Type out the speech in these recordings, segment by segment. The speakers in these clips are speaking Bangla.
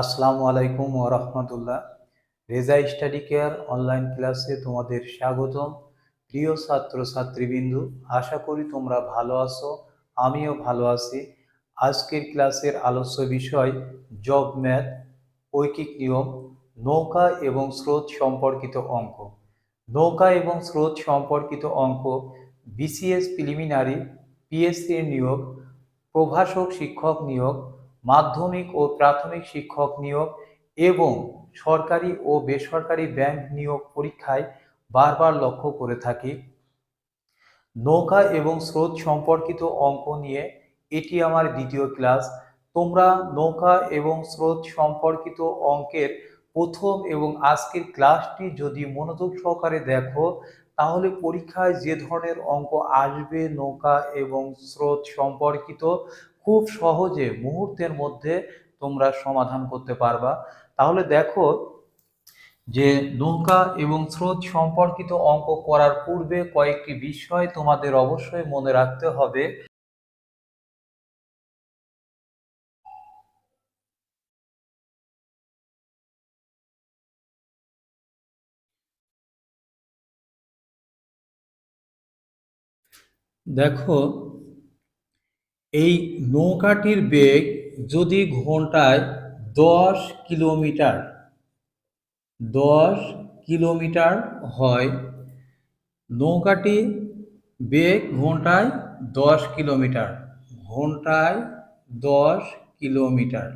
আসসালামু আলাইকুম রাহমাতুল্লাহ। রেজা স্টাডি কেয়ার অনলাইন ক্লাসে তোমাদের স্বাগতম। প্রিয় ছাত্র ছাত্রীবৃন্দু আশা করি তোমরা ভালো আছো, আমিও ভালো আছি। আজকের ক্লাসের আলোচ্য বিষয়, জব ম্যাথ, ঐকিক নিয়ম, নৌকা এবং স্রোত সম্পর্কিত অঙ্ক। নৌকা এবং স্রোত সম্পর্কিত অঙ্ক, বিসিএস প্রিলিমিনারি পিএসসি নিয়োগ, প্রভাষক শিক্ষক নিয়োগ মাধ্যমিক ও প্রাথমিক শিক্ষক নিয়োগ এবং সরকারি ও বেসরকারি ব্যাংক নিয়োগ পরীক্ষায় বারবার লক্ষ্য করে থাকি। নৌকা এবং স্রোত সম্পর্কিত অঙ্ক নিয়ে এটি আমার দ্বিতীয় ক্লাস। তোমরা নৌকা এবং স্রোত সম্পর্কিত অঙ্কের প্রথম এবং আজকের ক্লাসটি যদি মনোযোগ সহকারে দেখো, তাহলে পরীক্ষায় যে ধরনের অঙ্ক আসবে, নৌকা এবং স্রোত সম্পর্কিত খুব সহজে মুহূর্তের মধ্যে তোমরা সমাধান করতে পারবা। তাহলে দেখো যে নৌকা এবং স্রোত সম্পর্কিত অঙ্ক করার পূর্বে কয়েকটি বিষয় তোমাদের অবশ্যই মনে রাখতে হবে। দেখো এই নৌকাটির বেগ যদি ঘন্টায় দশ কিলোমিটার দশ কিলোমিটার হয়, নৌকাটি বেগ ঘন্টায় দশ কিলোমিটার, ঘন্টায় দশ কিলোমিটার।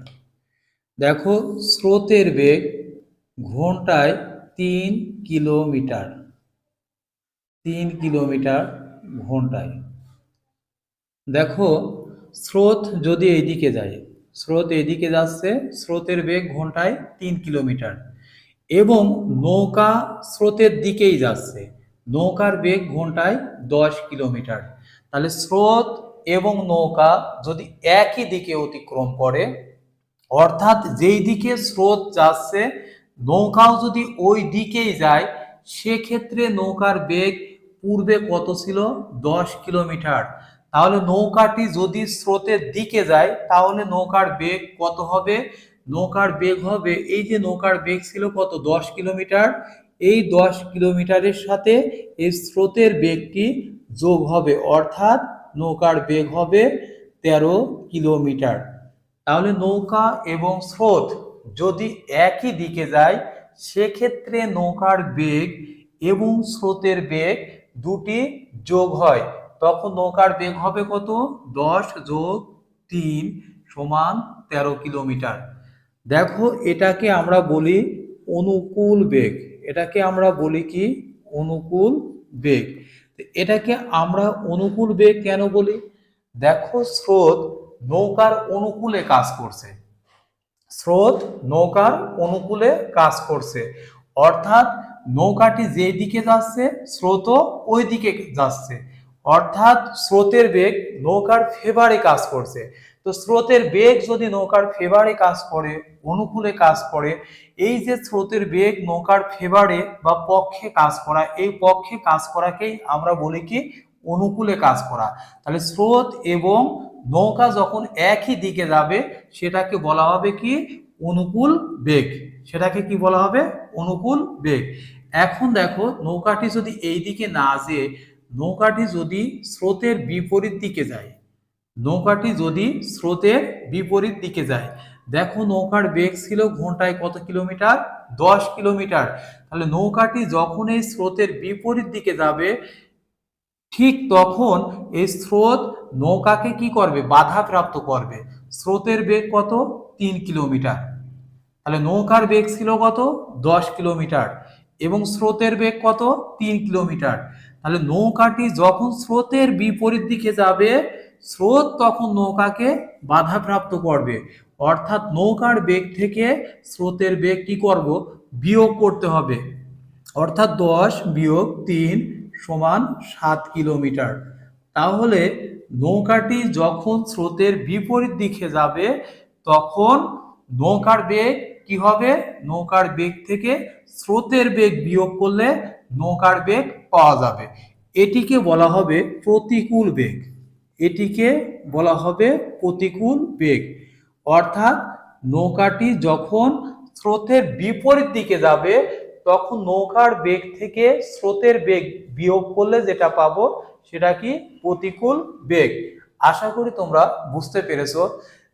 দেখো, স্রোতের বেগ ঘন্টায় তিন কিলোমিটার তিন কিলোমিটার ঘন্টায়। দেখো স্রোত যদি এইদিকে যায়, স্রোত এদিকে যাচ্ছে, স্রোতের বেগ ঘন্টায় তিন কিলোমিটার। এবং নৌকা স্রোতের দিকেই যাচ্ছে, নৌকার বেগ ঘন্টায় দশ কিলোমিটার। তাহলে স্রোত এবং নৌকা যদি একই দিকে অতিক্রম করে, অর্থাৎ যেই দিকে স্রোত যাচ্ছে, নৌকাও যদি ওই দিকেই যায়, সেক্ষেত্রে নৌকার বেগ পূর্বে কত ছিল? দশ কিলোমিটার। তাহলে নৌকাটি যদি স্রোতের দিকে যায়, তাহলে নৌকার বেগ কত হবে? নৌকার বেগ হবে, এই যে নৌকার বেগ ছিল কত? দশ কিলোমিটার। এই দশ কিলোমিটারের সাথে এই স্রোতের বেগটি যোগ হবে, অর্থাৎ নৌকার বেগ হবে তেরো কিলোমিটার। তাহলে নৌকা এবং স্রোত যদি একই দিকে যায়, সেক্ষেত্রে নৌকার বেগ এবং স্রোতের বেগ দুটি যোগ হয়। তখন নৌকার বেগ হবে কত? দশ যোগ তিন সমান তেরো কিলোমিটার। দেখো, এটাকে আমরা বলি অনুকূল বেগ। এটাকে আমরা বলি কি? অনুকূল বেগ। এটাকে আমরা অনুকূল বেগ কেন বলি? দেখো, স্রোত নৌকার অনুকূলে কাজ করছে। স্রোত নৌকার অনুকূলে কাজ করছে। অর্থাৎ নৌকাটি যেই দিকে যাচ্ছে, স্রোতও ওই দিকে যাচ্ছে। অর্থাৎ স্রোতের বেগ নৌকার ফেভারে কাজ করছে। তো স্রোতের বেগ যদি নৌকার ফেভারে কাজ করে, অনুকূলে কাজ করে, এই যে স্রোতের বেগ নৌকার ফেভারে বা পক্ষে কাজ করা, এই পক্ষে কাজ করাকেই আমরা বলি কি? অনুকূলে কাজ করা। তাহলে স্রোত এবং নৌকা যখন একই দিকে যাবে, সেটাকে বলা হবে কি? অনুকূল বেগ। সেটাকে কি বলা হবে? অনুকূল বেগ। এখন দেখো, নৌকাটি যদি এই দিকে না যেয়ে নৌকাটি যদি স্রোতের বিপরীত দিকে যায়, নৌকাটি যদি স্রোতের বিপরীত দিকে যায়, দেখো নৌকার বেগ ছিল ঘন্টায় কত কিলোমিটার? দশ কিলোমিটার। তাহলে নৌকাটি যখন এই স্রোতের বিপরীত দিকে যাবে, ঠিক তখন এই স্রোত নৌকাকে কি করবে? বাধা প্রাপ্ত করবে। স্রোতের বেগ কত? তিন কিলোমিটার। তাহলে নৌকার বেগ ছিল কত? দশ কিলোমিটার। এবং স্রোতের বেগ কত? তিন কিলোমিটার। তাহলে নৌকাটি যখন স্রোতের বিপরীত দিকে যাবে, স্রোত তখন নৌকাকে বাধাপ্রাপ্ত করবে। অর্থাৎ নৌকার বেগ থেকে স্রোতের বেগ কি করব? বিয়োগ করতে হবে। অর্থাৎ দশ বিয়োগ তিন সমান সাত কিলোমিটার। তাহলে নৌকাটি যখন স্রোতের বিপরীত দিকে যাবে, তখন নৌকার বেগ কি হবে? নৌকার বেগ থেকে স্রোতের বেগ বিয়োগ করলে নৌকার বেগ পাওয়া যাবে। এটিকে বলা হবে প্রতিকূল বেগ। এটিকে বলা হবে প্রতিকূল বেগ। অর্থাৎ নৌকাটি যখন স্রোতের বিপরীত দিকে যাবে, তখন নৌকার বেগ থেকে স্রোতের বেগ বিয়োগ করলে যেটা পাবো, সেটা কি? প্রতিকূল বেগ। আশা করি তোমরা বুঝতে পেরেছ।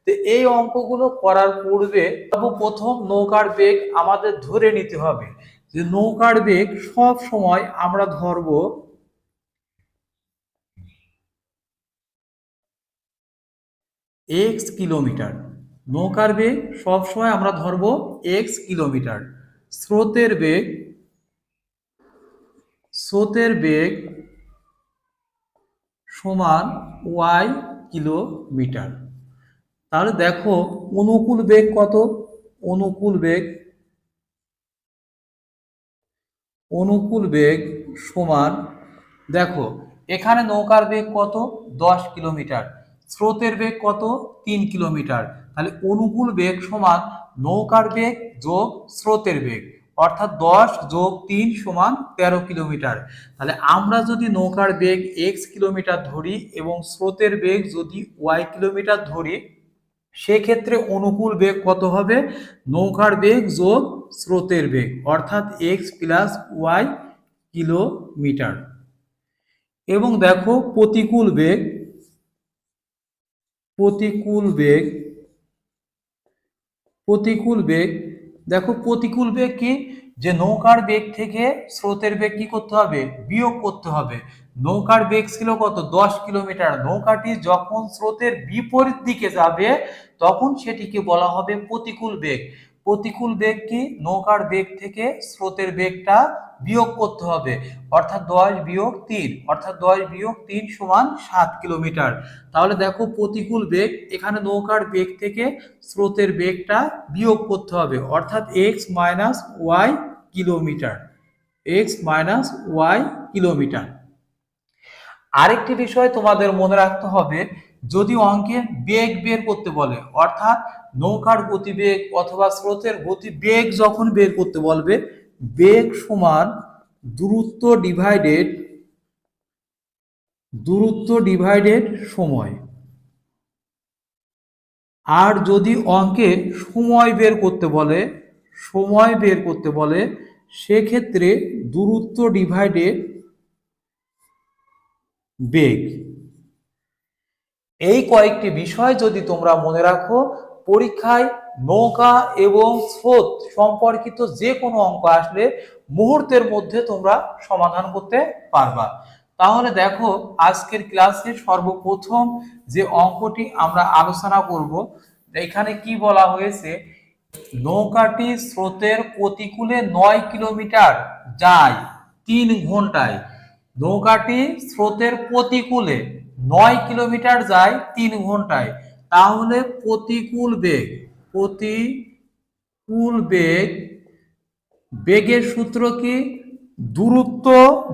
তো এই অঙ্কগুলো করার পূর্বে সর্বপ্রথম নৌকার বেগ আমাদের ধরে নিতে হবে। যে নৌকার বেগ সব সময় আমরা ধরবো এক্স কিলোমিটার। নৌকার বেগ সবসময় আমরা ধরবো এক্স কিলোমিটার। স্রোতের বেগ স্রোতের বেগ সমান ওয়াই কিলোমিটার। তাহলে দেখো অনুকূল বেগ কত? অনুকূল বেগ অনুকূল বেগ সমান, দেখো, এখানে নৌকার বেগ কত? দশ কিলোমিটার। স্রোতের বেগ কত? তিন কিলোমিটার। তাহলে অনুকূল বেগ সমান নৌকার বেগ যোগ স্রোতের বেগ। অর্থাৎ দশ যোগ তিন সমান তেরো কিলোমিটার। তাহলে আমরা যদি নৌকার বেগ এক্স কিলোমিটার ধরি এবং স্রোতের বেগ যদি ওয়াই কিলোমিটার ধরি সেক্ষেত্রে অনুকূল বেগ কত হবে? নৌকার বেগ যোগ স্রোতের বেগ, অর্থাৎ এক্স প্লাস ওয়াই কিলোমিটার। এবং দেখো প্রতিকূল বেগ প্রতিকূল বেগ প্রতিকূল বেগ। দেখো প্রতিকূল বেগ কি? যে নৌকার বেগ থেকে স্রোতের বেগ কি করতে হবে? বিয়োগ করতে হবে। নৌকার বেগ ছিল কত? দশ কিলোমিটার। নৌকাটি যখন স্রোতের বিপরীত দিকে যাবে, তখন সেটিকে বলা হবে প্রতিকূল বেগ। প্রতিকূল বেগ কি? নৌকার বেগ থেকে স্রোতের বেগটা বিয়োগ করতে হবে। অর্থাৎ দশ বিয়োগ তিন। অর্থাৎ দশ বিয়োগ তিন সমান সাত কিলোমিটার। তাহলে দেখো প্রতিকূল বেগ, এখানে নৌকার বেগ থেকে স্রোতের বেগটা বিয়োগ করতে হবে। অর্থাৎ X minus Y kilometre. X minus Y kilometre. আরেকটি বিষয় তোমাদের মনে রাখতে হবে, যদি অঙ্কে বেগ বের করতে বলে, অর্থাৎ নৌকার গতিবেগ অথবা স্রোতের গতি বেগ যখন বের করতে বলবে, বেগ সমান দূরত্ব ডিভাইডেড দূরত্ব ডিভাইডেড সময়। আর যদি অঙ্কে সময় বের করতে বলে, সময় বের করতে বলে, সেক্ষেত্রে দূরত্ব ডিভাইডেড বেগ। এই কয়েকটি বিষয় যদি তোমরা মনে রাখো, পরীক্ষায় নৌকা এবং স্রোত সম্পর্কিত যে কোনো অঙ্ক আসলে মুহূর্তের মধ্যে তোমরা সমাধান করতে পারবা। তাহলে দেখো, আজকের ক্লাসে সর্বপ্রথম যে অঙ্কটি আমরা আলোচনা করব, এখানে কি বলা হয়েছে? নৌকাটি স্রোতের প্রতিকূলে নয় কিলোমিটার যায়, তিন ঘন্টায়। নৌকাটি স্রোতের প্রতিকূলে নয় কিলোমিটার যায় তিন ঘন্টায়। তাহলে প্রতিকূল বেগ প্রতিকূল বেগ, বেগের সূত্র কি? দূরত্ব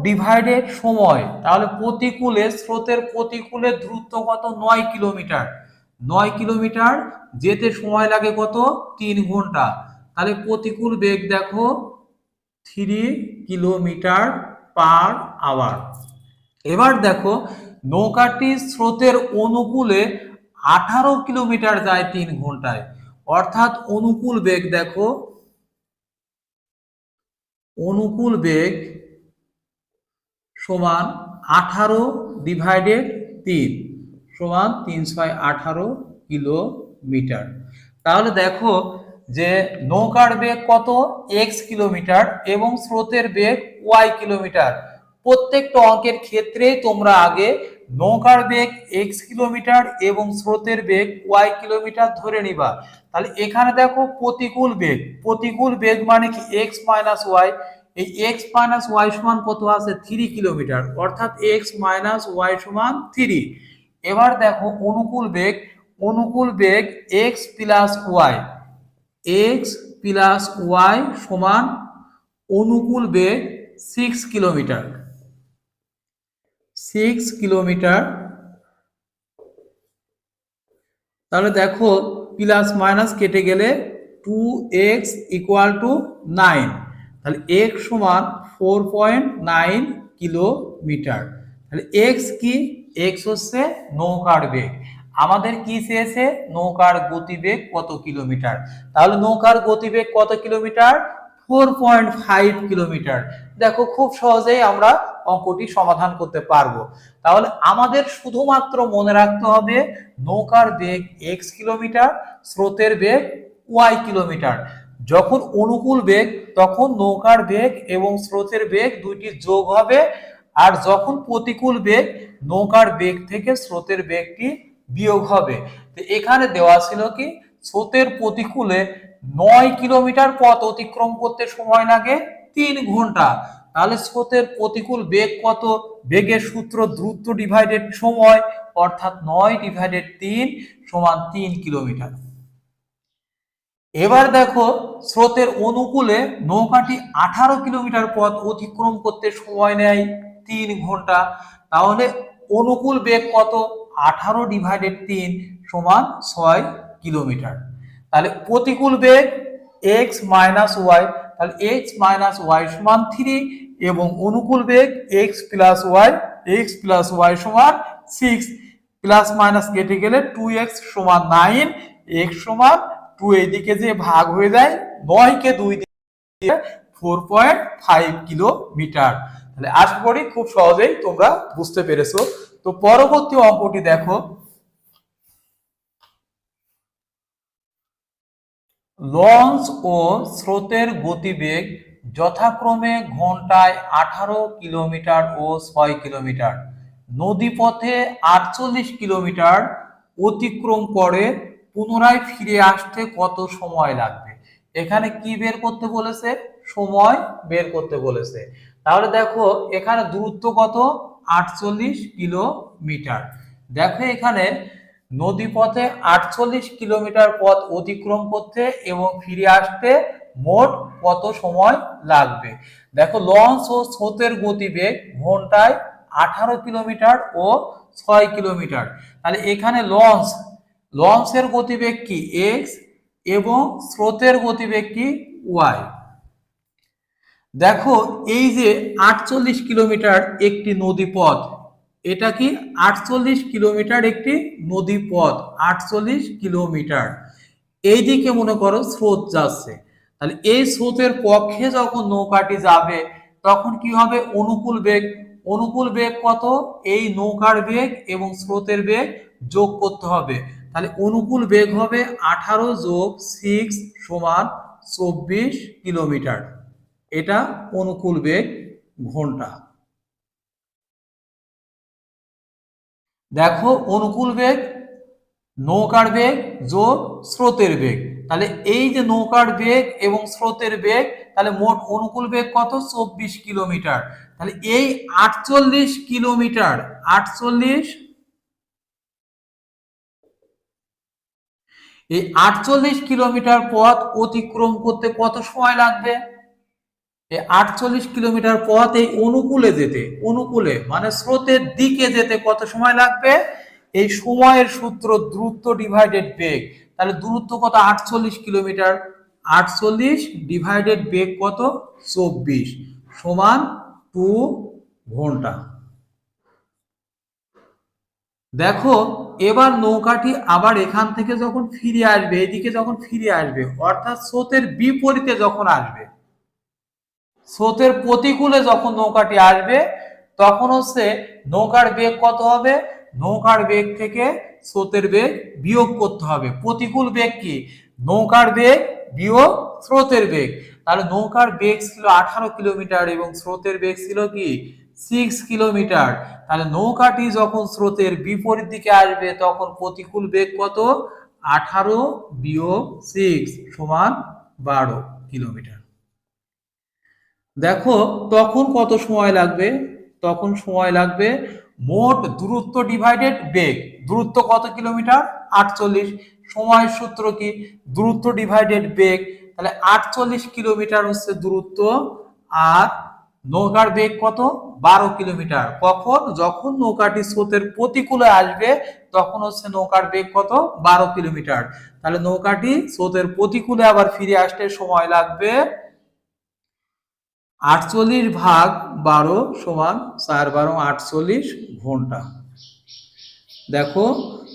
ডিভাইডেড সময়। তাহলে প্রতিকূলে, স্রোতের প্রতিকূলে দূরত্ব কত? নয় কিলোমিটার। নয় কিলোমিটার যেতে সময় লাগে কত? তিন ঘণ্টা। তাহলে প্রতিকূল বেগ দেখো থ্রি কিলোমিটার পার আওয়ার। এবার দেখো, নৌকাটি স্রোতের অনুকূলে আঠারো কিলোমিটার যায় তিন ঘন্টায়। অর্থাৎ অনুকূল বেগ দেখো, অনুকূল বেগ সমান আঠারো ডিভাইডেড তিন, সমান তিন ছয় আঠারো কিলোমিটার। তাহলে দেখো যে নৌকার বেগ কত? এক্স কিলোমিটার এবং স্রোতের বেগ ওয়াই কিলোমিটার। প্রত্যেকটা অঙ্কের ক্ষেত্রেই তোমরা আগে নৌকার বেগ এক্স কিলোমিটার এবং স্রোতের বেগ ওয়াই কিলোমিটার ধরে নিবা। তাহলে এখানে দেখো প্রতিকূল বেগ। প্রতিকূল বেগ মানে কি? এক্স মাইনাস ওয়াই এই এক্স মাইনাস ওয়াই সমান কত আছে? Three kilometre. অর্থাৎ এক্স মাইনাস ওয়াই সমান থ্রি এবার দেখো অনুকূল বেগ। অনুকূল বেগ X plus Y X plus Y সমান অনুকূল বেগ সিক্স কিলোমিটার সিক্স কিলোমিটার তাহলে দেখো প্লাস মাইনাস কেটে গেলে two X equal to nine তাহলে এক্স সমান ফোর পয়েন্ট নাইন কিলোমিটার তাহলে এক্স কি? এক্স হচ্ছে নৌকার বেগ। আমাদের কি চেয়েছে? নৌকার গতিবেগ কত কিলোমিটার? তাহলে নৌকার গতিবেগ কত kilometre? Four point five kilometre. দেখো, খুব সহজেই আমরা অঙ্কটি সমাধান করতে পারব। তাহলে আমাদের শুধুমাত্র মনে রাখতে হবে, নৌকার বেগ এক্স কিলোমিটার, স্রোতের বেগ ওয়াই কিলোমিটার। যখন অনুকূল বেগ, তখন নৌকার বেগ এবং স্রোতের বেগ দুইটি যোগ হবে। আর যখন প্রতিকূল বেগ, নৌকার বেগ থেকে স্রোতের বেগটি বিয়োগ হবে। তো এখানে দেওয়া ছিল কি? স্রোতের প্রতিকূলে নয় কিলোমিটার পথ অতিক্রম করতে সময় লাগে তিন ঘণ্টা। তাহলে স্রোতের প্রতিকূল বেগ কত? বেগের সূত্র দ্রুত ডিভাইডেড সময়, অর্থাৎ নয় ডিভাইডেড তিন সমান তিন কিলোমিটার। এবার দেখো, স্রোতের অনুকূলে নৌকাটি আঠারো কিলোমিটার পথ অতিক্রম করতে সময় নেয় তিন ঘণ্টা। তাহলে অনুকূল বেগ কত? আঠারো ডিভাইডেড তিন সমান ছয় কিলোমিটার। তাহলে প্রতিকূল বেগ এক্স মাইনাস ওয়াই তাহলে এক্স মাইনাস ওয়াই সমান থ্রি এবং অনুকূল বেগ X plus Y X plus Y সমান সিক্স প্লাস মাইনাস কেটে গেলে টু এক্স সমান নাইন এক্স সমান টু এইদিকে যে ভাগ হয়ে যায় নয়কে দুই দিয়ে ফোর পয়েন্ট ফাইভ কিলোমিটার। তাহলে আশা করি খুব সহজেই তোমরা বুঝতে পেরেছ। তো পরবর্তী অঙ্কটি দেখো। লঞ্চ ও স্রোতের গতিবেগ যথাক্রমে ঘন্টায় আঠারো কিলোমিটার ও ছয় কিলোমিটার। নদীপথে আটচল্লিশ কিলোমিটার অতিক্রম করে পুনরায় ফিরে আসতে কত সময় লাগবে? এখানে কি বের করতে বলেছে? সময় বের করতে বলেছে। তাহলে দেখো, এখানে দূরত্ব কত? আটচল্লিশ কিলোমিটার। দেখো এখানে নদীপথে আটচল্লিশ কিলোমিটার পথ অতিক্রম করতে এবং ফিরে আসতে মোট কত সময় লাগবে? দেখো লঞ্চ ও স্রোতের গতিবেগ ঘন্টায় আঠারো কিলোমিটার ও ছয় কিলোমিটার। তাহলে এখানে লঞ্চ, লঞ্চের গতিবেগ কি? এক্স এবং স্রোতের গতিবেগ কি? ওয়াই দেখো, এই যে আটচল্লিশ কিলোমিটার একটি নদী পথ, এটা কি আটচল্লিশ কিলোমিটার একটি নদী পথ? আটচল্লিশ কিলোমিটার। এই দিকে মনে করো স্রোত যাচ্ছে। তাহলে এই স্রোতের পক্ষে যখন নৌকাটি যাবে, তখন কি হবে? অনুকূল বেগ। অনুকূল বেগ কত? এই নৌকার বেগ এবং স্রোতের বেগ যোগ করতে হবে। তাহলে অনুকূল বেগ হবে আঠারো যোগ সিক্স সমান চব্বিশ কিলোমিটার। এটা অনুকূল বেগ ঘণ্টা। দেখো, অনুকূল বেগ, নৌকার বেগ যোগ স্রোতের বেগ। তাহলে এই যে নৌকার বেগ এবং স্রোতের বেগ, তাহলে মোট অনুকূল বেগ কত? চব্বিশ কিলোমিটার। তাহলে এই আটচল্লিশ কিলোমিটার, আটচল্লিশ, এই আটচল্লিশ কিলোমিটার পথ অতিক্রম করতে কত সময় লাগবে? এই আটচল্লিশ কিলোমিটার পথ এই অনুকূলে যেতে, অনুকূলে মানে স্রোতের দিকে যেতে কত সময় লাগবে? এই সময়ের সূত্র দ্রুত ডিভাইডেড বেগ তাহলে দূরত্ব কত? আটচল্লিশ কিলোমিটার। আটচল্লিশ ডিভাইডেড বেগ কত? চব্বিশ সমান টু ঘণ্টা। দেখো, এবার নৌকাটি আবার এখান থেকে যখন ফিরে আসবে, এদিকে যখন ফিরে আসবে, অর্থাৎ স্রোতের বিপরীতে যখন আসবে স্রোতের প্রতিকূলে যখন নৌকাটি আসবে তখন হচ্ছে নৌকার বেগ কত হবে? নৌকার বেগ থেকে স্রোতের বেগ বিয়োগ করতে হবে। প্রতিকূল বেগ কি? নৌকার বেগ বিয়োগ স্রোতের বেগ। তাহলে নৌকার বেগ ছিল আঠারো কিলোমিটার এবং স্রোতের বেগ ছিল কি? Six kilometre. তাহলে নৌকাটি যখন স্রোতের বিপরীত দিকে আসবে, তখন প্রতিকূল বেগ কত? আঠারো বিয়োগ সিক্স সমান বারো কিলোমিটার। দেখো, তখন কত সময় লাগবে? তখন সময় লাগবে মোট দূরত্ব ডিভাইডেড বেগ। দূরত্ব কত কিলোমিটার? আটচল্লিশ। সময় সূত্র কি? দূরত্ব ডিভাইডেড বেগ। তাহলে আটচল্লিশ কিলোমিটার হচ্ছে দূরত্ব আর নৌকার বেগ কত? বারো কিলোমিটার। কখন? যখন নৌকাটি স্রোতের প্রতিকূলে আসবে, তখন হচ্ছে নৌকার বেগ কত? বারো কিলোমিটার। তাহলে নৌকাটি স্রোতের প্রতিকূলে আবার ফিরে আসতে সময় লাগবে আটচল্লিশ ভাগ বারো সমান চার বারো আটচল্লিশ ঘণ্টা। দেখো,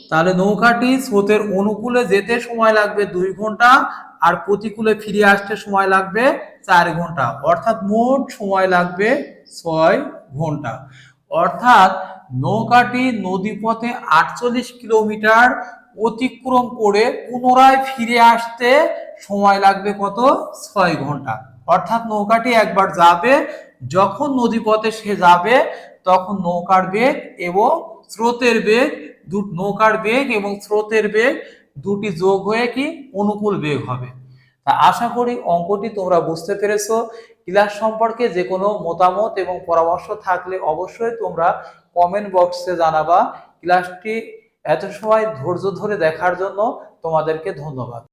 তাহলে নৌকাটি স্রোতের অনুকূলে যেতে সময় লাগবে দুই ঘণ্টা আর প্রতিকূলে ফিরে আসতে সময় লাগবে চার ঘণ্টা। অর্থাৎ মোট সময় লাগবে ছয় ঘণ্টা। অর্থাৎ নৌকাটি নদীপথে আটচল্লিশ কিলোমিটার অতিক্রম করে পুনরায় ফিরে আসতে সময় লাগবে কত? ছয় ঘণ্টা। অর্থাৎ নৌকাটি একবার যাবে, যখন নদীপথে সে যাবে, তখন নৌকার বেগ এবং স্রোতের বেগ দু, নৌকার বেগ এবং স্রোতের বেগ দুটি যোগ হয়ে কি অনুকূল বেগ হবে। তা আশা করি অঙ্কটি তোমরা বুঝতে পেরেছ। ক্লাস সম্পর্কে যে কোনো মতামত এবং পরামর্শ থাকলে অবশ্যই তোমরা কমেন্ট বক্সে জানাবা। ক্লাসটি এত সময় ধৈর্য ধরে দেখার জন্য তোমাদেরকে ধন্যবাদ।